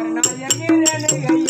por nadie quiere ni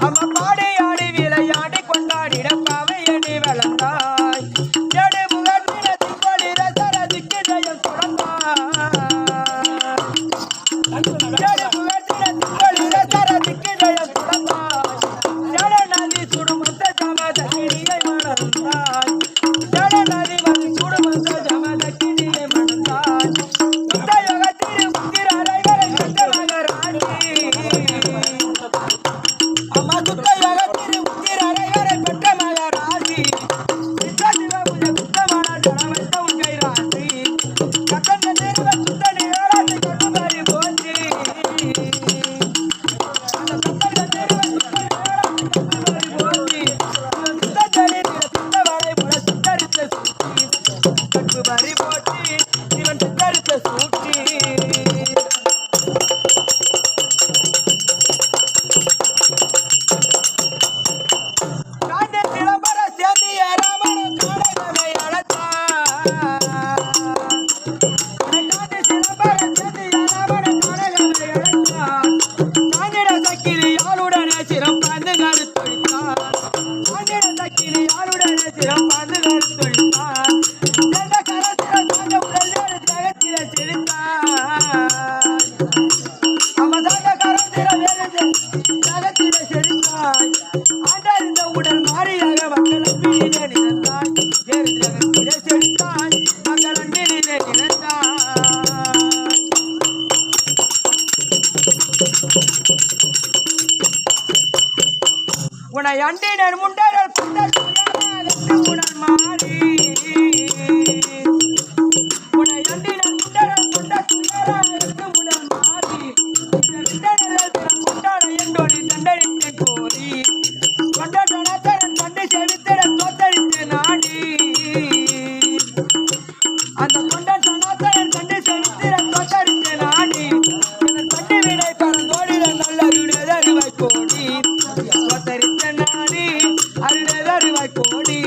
I'm a உன்னை அண்டினர் முண்டர் குண்டர் அழுதறிவாய் கோடி.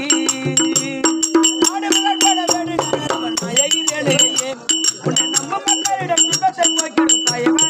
உன்னை நம்ம மக்களிடம் துன்பத்தை போக்கிற தாயவன்